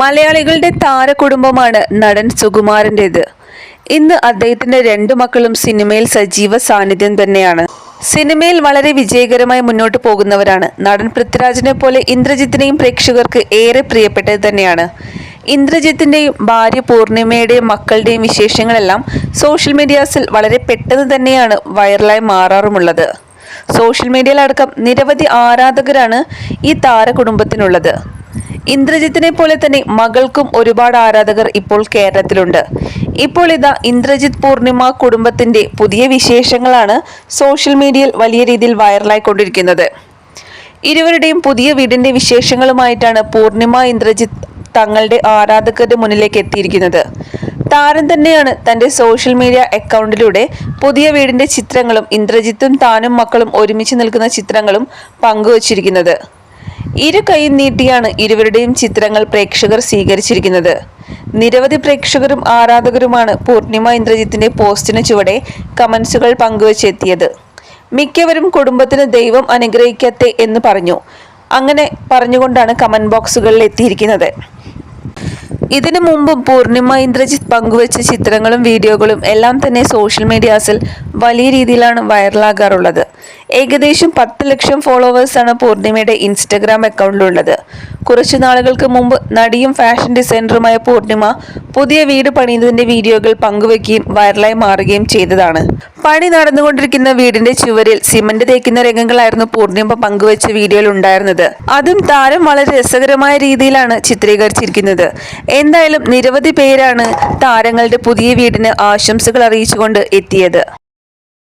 മലയാളികളുടെ താരകുടുംബമാണ് നടൻ സുകുമാരന്റേത് ഇന്ന് അദ്ദേഹത്തിന്റെ രണ്ടു മക്കളും സിനിമയിൽ സജീവ സാന്നിധ്യം തന്നെയാണ്. സിനിമയിൽ വളരെ വിജയകരമായി മുന്നോട്ട് പോകുന്നവരാണ്. നടൻ പൃഥ്വിരാജിനെ പോലെ ഇന്ദ്രജിത്തിനെയും പ്രേക്ഷകർക്ക് ഏറെ പ്രിയപ്പെട്ടത് തന്നെയാണ്. ഇന്ദ്രജിത്തിന്റെയും ഭാര്യ പൂർണിമയുടെയും മക്കളുടെയും വിശേഷങ്ങളെല്ലാം സോഷ്യൽ മീഡിയാസിൽ വളരെ പെട്ടെന്ന് തന്നെയാണ് വൈറലായി മാറാറുമുള്ളത്. സോഷ്യൽ മീഡിയയിലടക്കം നിരവധി ആരാധകരാണ് ഈ താരകുടുംബത്തിനുള്ളത്. ഇന്ദ്രജിത്തിനെ പോലെ തന്നെ മകൾക്കും ഒരുപാട് ആരാധകർ ഇപ്പോൾ കേരളത്തിലുണ്ട്. ഇപ്പോൾ ഇതാ ഇന്ദ്രജിത്ത് പൂർണിമ കുടുംബത്തിന്റെ പുതിയ വിശേഷങ്ങളാണ് സോഷ്യൽ മീഡിയയിൽ വലിയ രീതിയിൽ വൈറലായിക്കൊണ്ടിരിക്കുന്നത് ഇരുവരുടെയും പുതിയ വീടിന്റെ വിശേഷങ്ങളുമായിട്ടാണ് പൂർണിമ ഇന്ദ്രജിത്ത് തങ്ങളുടെ ആരാധകരുടെ മുന്നിലേക്ക് എത്തിയിരിക്കുന്നത്. താരം തന്നെയാണ് തന്റെ സോഷ്യൽ മീഡിയ അക്കൗണ്ടിലൂടെ പുതിയ വീടിന്റെ ചിത്രങ്ങളും ഇന്ദ്രജിത്തും താനും മക്കളും ഒരുമിച്ച് നിൽക്കുന്ന ചിത്രങ്ങളും പങ്കുവച്ചിരിക്കുന്നത്. ഇരു കൈ നീട്ടിയാണ് ഇരുവരുടെയും ചിത്രങ്ങൾ പ്രേക്ഷകർ സ്വീകരിച്ചിരിക്കുന്നത്. നിരവധി പ്രേക്ഷകരും ആരാധകരുമാണ് പൂർണിമ ഇന്ദ്രജിത്തിന്റെ പോസ്റ്റിന് ചുവടെ കമന്റ്സുകൾ പങ്കുവച്ചെത്തിയത്. മിക്കവരും കുടുംബത്തിന് ദൈവം അനുഗ്രഹിക്കട്ടെ എന്ന് പറഞ്ഞു. അങ്ങനെ പറഞ്ഞുകൊണ്ടാണ് കമന്റ് ബോക്സുകളിൽ എത്തിയിരിക്കുന്നത്. ഇതിനു മുമ്പും പൂർണിമ ഇന്ദ്രജിത്ത് പങ്കുവച്ച ചിത്രങ്ങളും വീഡിയോകളും എല്ലാം തന്നെ സോഷ്യൽ മീഡിയാസിൽ വലിയ രീതിയിലാണ് വൈറലാകാറുള്ളത്. ഏകദേശം പത്ത് ലക്ഷം ഫോളോവേഴ്സാണ് പൂർണിമയുടെ ഇൻസ്റ്റഗ്രാം അക്കൗണ്ടിലുള്ളത്. കുറച്ചു നാളുകൾക്ക് മുമ്പ് നടിയും ഫാഷൻ ഡിസൈനറുമായ പൂർണിമ പുതിയ വീട് പണിയുന്നതിന്റെ വീഡിയോകൾ പങ്കുവെക്കുകയും വൈറലായി മാറുകയും ചെയ്തതാണ്. പണി നടന്നുകൊണ്ടിരിക്കുന്ന വീടിന്റെ ചുവരിൽ സിമന്റ് തേക്കുന്ന രംഗങ്ങളായിരുന്നു പൂർണിമ പങ്കുവച്ച വീഡിയോയിൽ ഉണ്ടായിരുന്നത്. അതും താരം വളരെ രസകരമായ രീതിയിലാണ് ചിത്രീകരിച്ചിരിക്കുന്നത്. എന്തായാലും നിരവധി പേരാണ് താരങ്ങളുടെ പുതിയ വീടിന് ആശംസകൾ അറിയിച്ചുകൊണ്ട് എത്തിയത്.